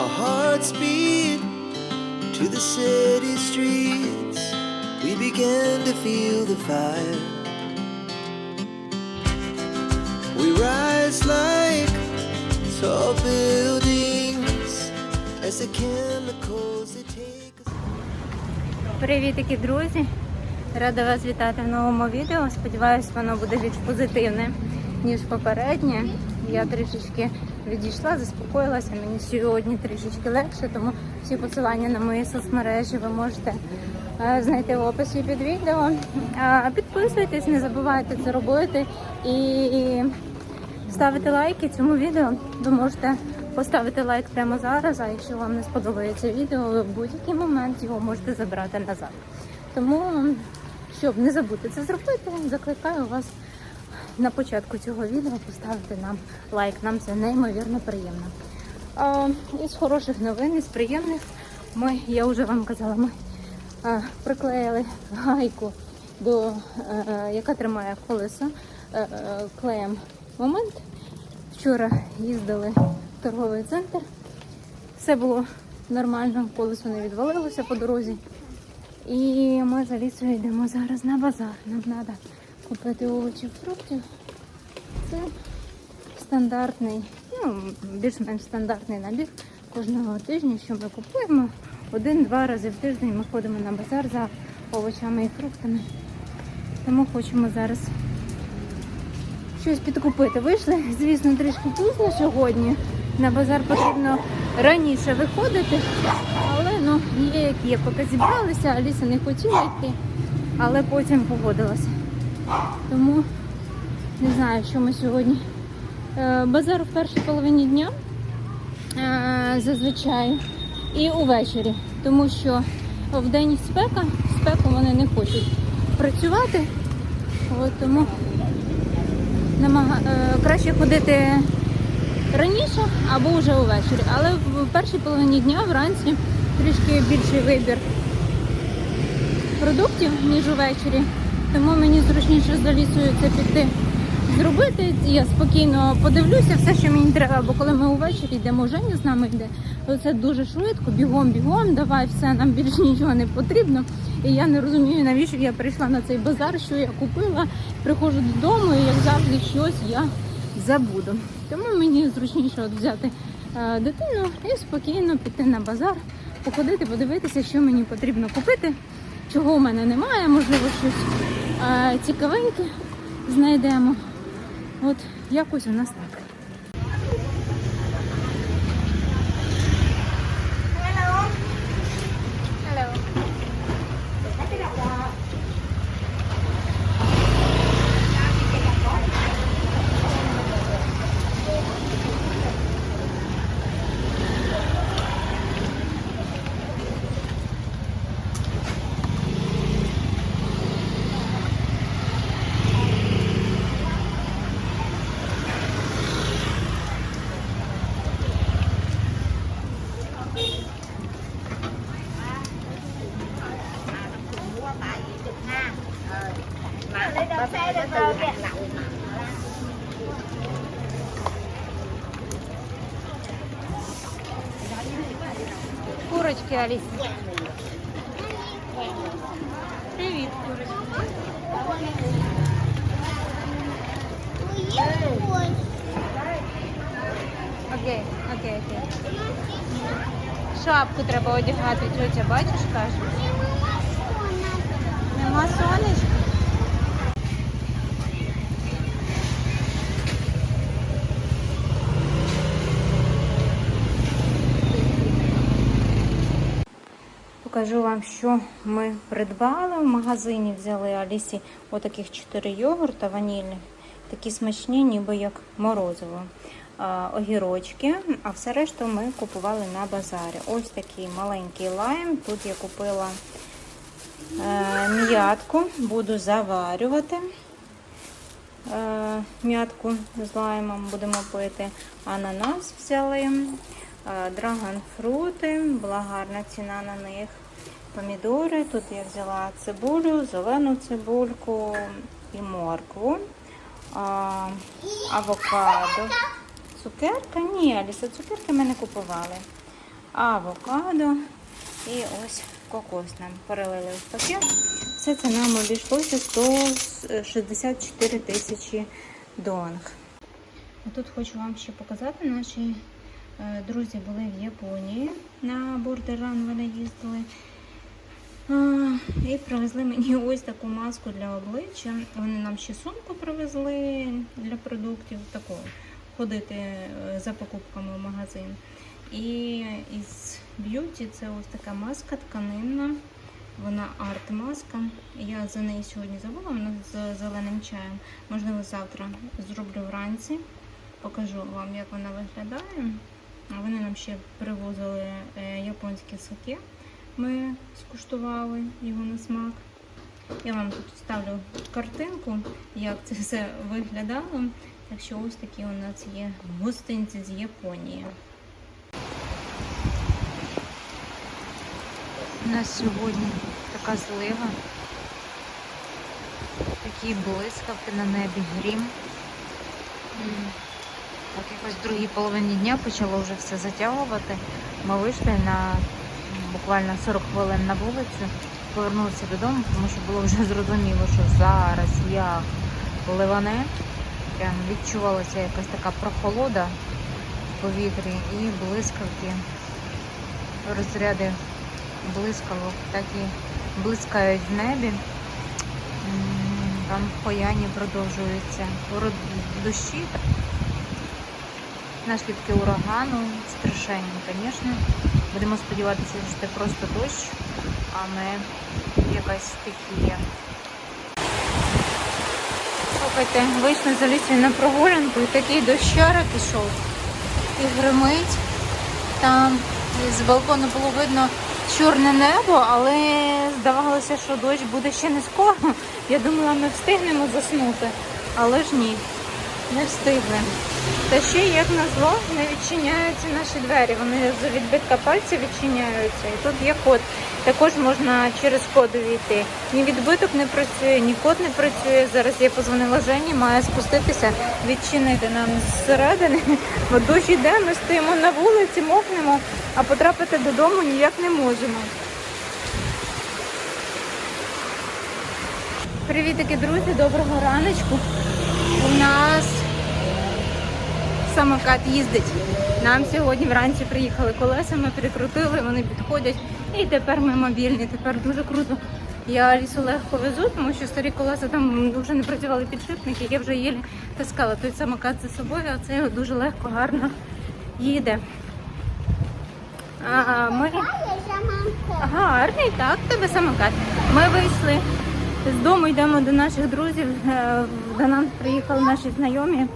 Our hearts beat to the city streets. We began to feel the fire. We rise like tall buildings as the chemicals that take us. Привітики, друзі! Рада вас вітати в новому відео. Сподіваюсь, воно буде більш позитивне, ніж попереднє. Я трішечки відійшла, заспокоїлася. Мені сьогодні трішечки легше, тому всі посилання на мої соцмережі ви можете е, знайти в описі під відео. Підписуйтесь, не забувайте це робити і ставити лайки цьому відео. Ви можете поставити лайк прямо зараз, а якщо вам не сподобається відео, ви в будь-який момент його можете забрати назад. Тому, щоб не забути це зробити, закликаю вас на початку цього відео поставити нам лайк. Нам це неймовірно приємно. А, із хороших новин, із приємних, ми, я вже вам казала, ми а, приклеїли гайку, до, е, яка тримає колесо е, е, клеєм момент. Вчора їздили в торговий центр. Все було нормально, колесо не відвалилося по дорозі. І ми за лісою йдемо зараз на базар. Нам треба купити овочів, фруктів. Це стандартний, ну, більш-менш стандартний набір кожного тижня, що ми купуємо. Один-два рази в тиждень ми ходимо на базар за овочами і фруктами. Тому хочемо зараз щось підкупити. Вийшли, звісно, трішки пізно сьогодні. На базар потрібно раніше виходити, але ну, є як є. Поки зібралися, Аліса не хотіла йти, але потім погодилася. Тому не знаю, що ми сьогодні. Е, Базар в першій половині дня е, зазвичай і увечері, тому що в день спека, спеку вони не хочуть працювати. От, тому намага... е, краще ходити раніше або вже увечері. Але в першій половині дня вранці трішки більший вибір продуктів, ніж увечері. Тому мені зручніше за лісою це піти зробити. Я спокійно подивлюся все, що мені треба, бо коли ми увечері йдемо, Женя з нами йде, то це дуже швидко, бігом, бігом, давай все, нам більше нічого не потрібно. І я не розумію, навіщо я прийшла на цей базар, що я купила, приходжу додому і як завжди щось я забуду. Тому мені зручніше от взяти е, дитину і спокійно піти на базар, походити, подивитися, що мені потрібно купити, чого в мене немає, можливо, щось цікавеньке знайдемо. От якось у нас так. Курочки, Аліса. Привіт, курочки. Окей, окей, окей. Шапку треба одягати, тетя, бачиш, каже. Нема сонечка. Покажу вам, що ми придбали в магазині. Взяли Алісі отаких 4 йогурта ванільних, такі смачні, ніби як морозиво. Огірочки, а все решту ми купували на базарі. Ось такий маленький лайм. Тут я купила е, м'ятку, буду заварювати. Е, м'ятку з лаймом будемо пити. Ананас взяли, е, драгонфрути, була гарна ціна на них. Помідори. Тут я взяла цибулю, зелену цибульку і моркву, а, авокадо. Цукерка? Ні, Аліса, цукерки ми не купували. авокадо і ось кокос нам перелили в пакет. Все це нам обійшлося 164 тисячі донг. Тут хочу вам ще показати, наші е, друзі були в Японії на бордеран, вони їздили. І привезли мені ось таку маску для обличчя. Вони нам ще сумку привезли для продуктів, таку ходити е, за покупками в магазин. І із б'юті це ось така маска тканинна. Вона арт-маска. Я за неї сьогодні забула, вона з зеленим чаєм. Можливо, завтра зроблю вранці. Покажу вам, як вона виглядає. Вони нам ще привозили е, японське саке. Ми скуштували його на смак. Я вам тут ставлю картинку, як це все виглядало. Так що ось такі у нас є гостинці з Японії. У нас сьогодні така злива, такі блискавки на небі, грім. Так якось в другій половині дня почало вже все затягувати. Ми вийшли на буквально 40 хвилин на вулицю, повернулися додому, тому що було вже зрозуміло, що зараз як ливане. Прям відчувалася якась така прохолода в повітрі і блискавки, розряди блискавок, так і блискають в небі. Там в Хояні продовжуються дощі. Наслідки урагану страшенні, звісно. Будемо сподіватися, що це просто дощ, а не якась стихія. Слухайте, вийшли за лісі на прогулянку і такий дощара пішов. І гримить. Там з балкону було видно чорне небо, але здавалося, що дощ буде ще не скоро. Я думала, ми встигнемо заснути, але ж ні, не встигли. Та ще, як назло, не відчиняються наші двері. Вони з відбитка пальця відчиняються. І тут є код. Також можна через код увійти. Ні відбиток не працює, ні код не працює. Зараз я позвонила Жені, має спуститися, відчинити нам зсередини. Бо дощ іде, ми стоїмо на вулиці, мокнемо, а потрапити додому ніяк не можемо. Привітики, друзі, доброго раночку. У нас самокат їздить. Нам сьогодні вранці приїхали колеса, ми прикрутили, вони підходять. І тепер ми мобільні, тепер дуже круто. Я лісу легко везу, тому що старі колеса там дуже не працювали підшипники, я вже єлі таскала той самокат за собою, а це дуже легко, гарно їде. А, ми... Гарний, так, тебе самокат. Ми вийшли з дому, йдемо до наших друзів. Е, До нас приїхали наші знайомі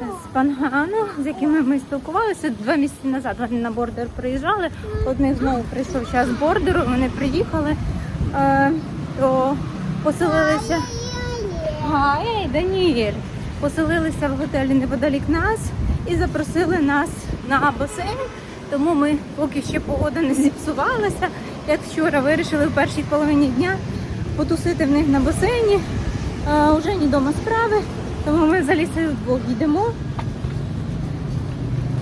з Пангану, з якими ми спілкувалися два місяці назад. Вони на бордер приїжджали. Одних знову прийшов час бордеру. Вони приїхали, е, то поселилися. Гай, Даніель. Поселилися в готелі неподалік нас і запросили нас на басейн. Тому ми, поки ще погода не зіпсувалася, як вчора вирішили в першій половині дня потусити в них на басейні. А, Уже ні дома справи, тому ми за лісою вдвох йдемо.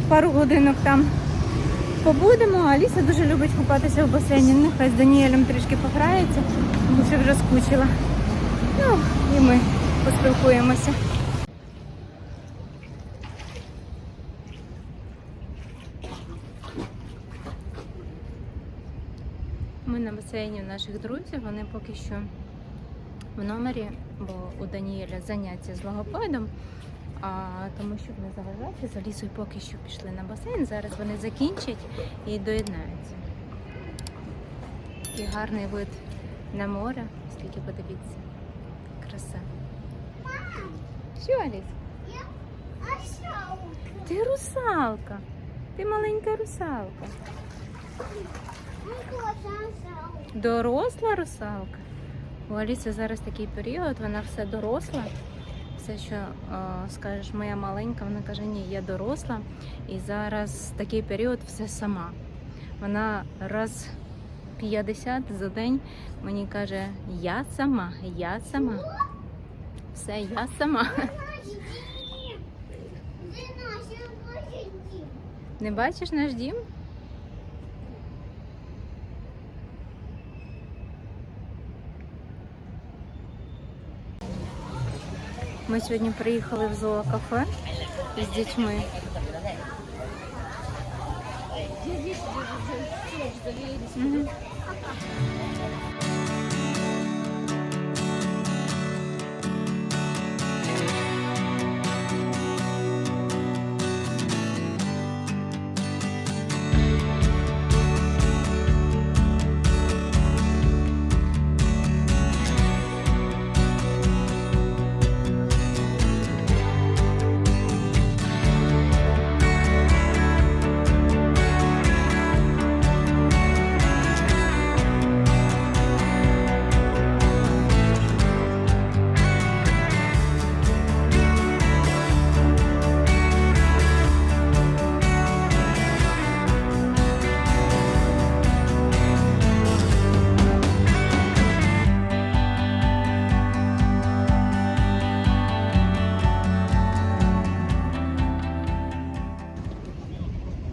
Пару годинок там побудемо, а Ліса дуже любить купатися в басейні. Нехай з Даніелем трішки пограється, тому що вже скучила. Ну, і ми поспілкуємося. Ми басейні наших друзів, вони поки що в номері, бо у Даніеля заняття з логопедом. А тому, щоб не заважати, за лісою поки що пішли на басейн. Зараз вони закінчать і доєднаються. Такий гарний вид на море, скільки подивіться. Краса. Що, Аліс? Ти русалка. Ти маленька русалка. Доросла русалка. У Аліси зараз такий період, вона все доросла. Все, що е, скажеш, моя маленька, вона каже, ні, я доросла. І зараз такий період все сама. Вона раз 50 за день мені каже, я сама, я сама. Все, я сама. Не бачиш наш дім? Ми сьогодні приїхали в зоокафе з дітьми.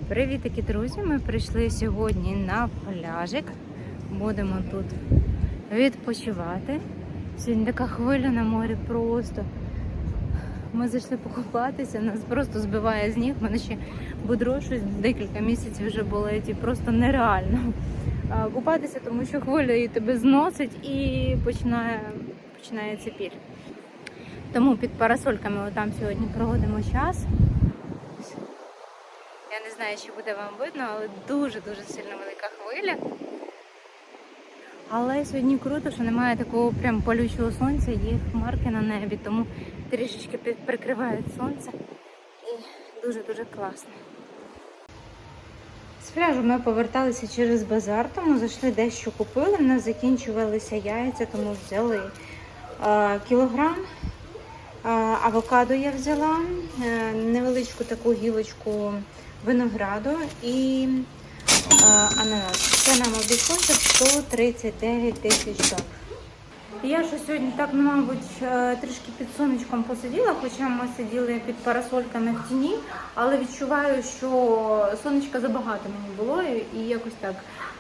Мгм. Привітики, друзі! Ми прийшли сьогодні на пляжик. Будемо тут відпочивати. Сьогодні така хвиля на морі просто. Ми зайшли покупатися, нас просто збиває з ніг. Мене ще будро щось декілька місяців вже болить і просто нереально купатися, тому що хвиля і тебе зносить і починає, починається піль. Тому під парасольками там сьогодні проводимо час. Знаю, чи буде вам видно, але дуже-дуже сильно велика хвиля. Але сьогодні круто, що немає такого прям палючого сонця, є хмарки на небі, тому трішечки прикривають сонце і дуже-дуже класно. З пляжу ми поверталися через базар, тому зайшли дещо купили. В нас закінчувалися яйця, тому взяли е, кілограм. Е, Авокадо я взяла, е, невеличку таку гілочку винограду і е, ананас. Це нам обійшлося 139 тисяч доларів. Я що сьогодні так, ну, мабуть, е, трішки під сонечком посиділа, хоча ми сиділи під парасольками в тіні, але відчуваю, що сонечка забагато мені було і якось так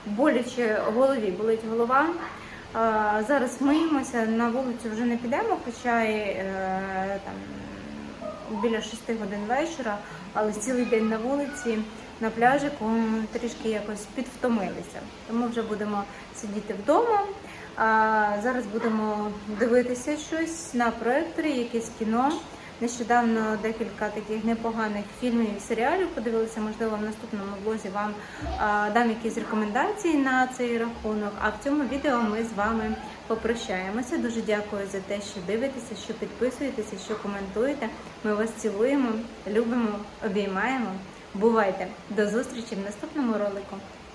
боляче голові болить голова. Е, Зараз миємося, на вулицю вже не підемо, хоча і там біля 6 годин вечора, але цілий день на вулиці, на пляжику трішки якось підвтомилися. Тому вже будемо сидіти вдома. А зараз будемо дивитися щось на проекторі, якесь кіно. Нещодавно декілька таких непоганих фільмів і серіалів подивилися. Можливо, в наступному влозі вам дам якісь рекомендації на цей рахунок. А в цьому відео ми з вами попрощаємося. Дуже дякую за те, що дивитеся, що підписуєтеся, що коментуєте. Ми вас цілуємо, любимо, обіймаємо. Бувайте! До зустрічі в наступному ролику.